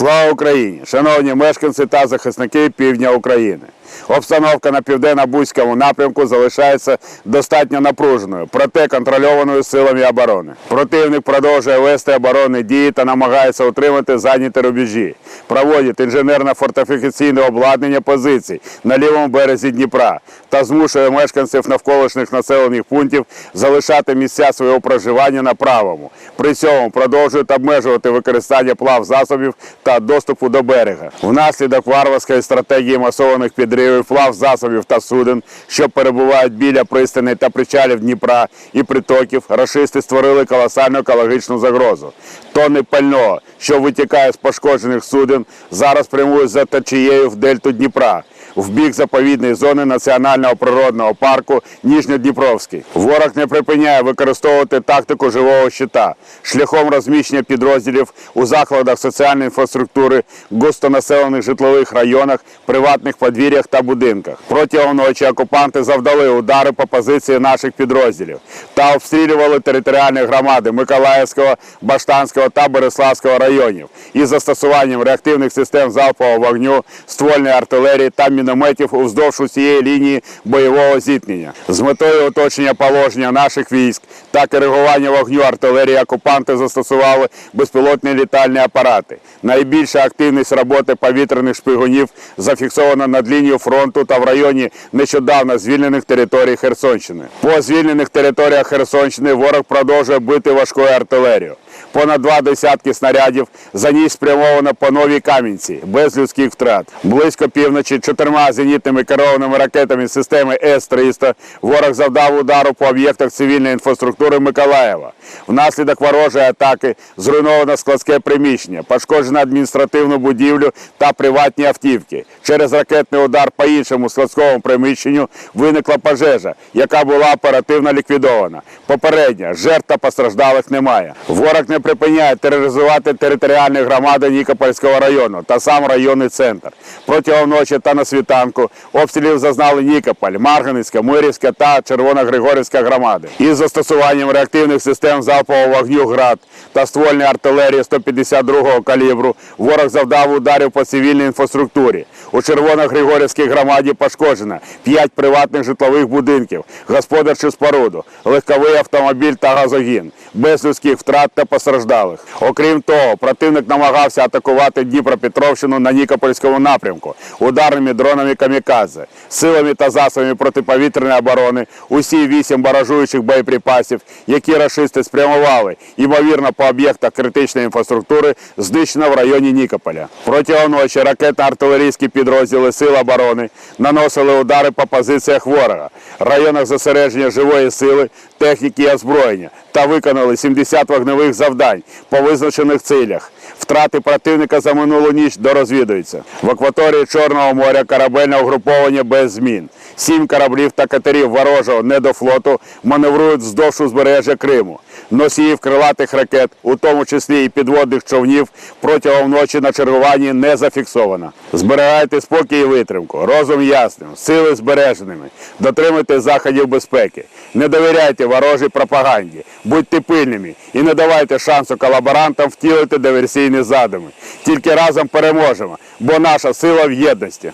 Слава Україні! Шановні мешканці та захисники півдня України. Обстановка на південно-бузькому напрямку залишається достатньо напруженою, проте контрольованою силами оборони. Противник продовжує вести оборонні дії та намагається утримати зайняті рубежі, проводить інженерно-фортифікаційне обладнання позицій на лівому березі Дніпра та змушує мешканців навколишніх населених пунктів залишати місця свого проживання на правому. При цьому продовжують обмежувати використання плав засобів та доступу до берега. Внаслідок варварської стратегії масованих підривів флав засобів та суден, що перебувають біля пристани та причалів Дніпра і притоків, рашисти створили колосальну екологічну загрозу. Тони пального, що витікає з пошкоджених суден, зараз прямують за течією в дельту Дніпра в бік заповідної зони національного природного парку Ніжньодніпровський. Ворог не припиняє використовувати тактику живого щита шляхом розміщення підрозділів у закладах соціальної інфраструктури, густонаселених житлових районах, приватних подвір'ях та будинках. Протягом ночі окупанти завдали удари по позиції наших підрозділів та обстрілювали територіальні громади Миколаївського, Баштанського та Береславського районів із застосуванням реактивних систем залпового вогню, ствольної артилерії та мінометів уздовж усієї лінії бойового зіткнення. З метою оточення положення наших військ та коригування вогню артилерії окупанти застосували безпілотні літальні апарати. Найбільша активність роботи повітряних шпигунів зафіксована над лінією фронту та в районі нещодавно звільнених територій Херсонщини. По звільнених територіях Херсонщини ворог продовжує бити важкою артилерією. Понад два десятки снарядів за ній спрямовано по новій Кам'янці, без людських втрат. Близько півночі чотирма зенітними керованими ракетами системи С-300 ворог завдав удару по об'єктах цивільної інфраструктури Миколаєва. Внаслідок ворожої атаки зруйновано складське приміщення, пошкоджено адміністративну будівлю та приватні автівки. Через ракетний удар по іншому складському приміщенню виникла пожежа, яка була оперативно ліквідована. Попередньо жертв та постраждалих немає. Ворог не припиняє тероризувати територіальні громади Нікопольського району та сам районний центр. Протягом ночі та на світанку обстрілів зазнали Нікополь, Марганецька, Мирівська та Червоногригорівська громади. Із застосуванням реактивних систем залпового вогню ГРАД та ствольної артилерії 152-го калібру ворог завдав ударів по цивільній інфраструктурі. У Червоногригорівській громаді пошкоджено 5 приватних житлових будинків, господарчу споруду, легковий автомобіль та газогін, без людських втрат та постраждалих. Окрім того, противник намагався атакувати Дніпропетровщину на Нікопольському напрямку ударними дронами камікадзе, силами та засобами протиповітряної оборони, усі вісім баражуючих боєприпасів, які рашисти спрямували, ймовірно, по об'єктах критичної інфраструктури, знищено в районі Нікополя. Протягом ночі ракетно-артилерійські підрозділи Сил оборони наносили удари по позиціях ворога, районах зосередження живої сили, техніки і озброєння та виконали 70 вогневих завдань по визначених цілях. Втрати противника за минулу ніч дорозвідуються. В акваторії Чорного моря корабельне угруповання без змін. Сім кораблів та катерів ворожого недофлоту маневрують вздовж узбережжя Криму. Носіїв крилатих ракет, у тому числі і підводних човнів, протягом ночі на чергуванні не зафіксовано. Зберігайте спокій і витримку, розум ясним, сили збереженими. Дотримуйте заходів безпеки. Не довіряйте ворожій пропаганді, будьте пильними і не давайте шансу колаборантам втілити диверсійні задуми. Тільки разом переможемо, бо наша сила в єдності.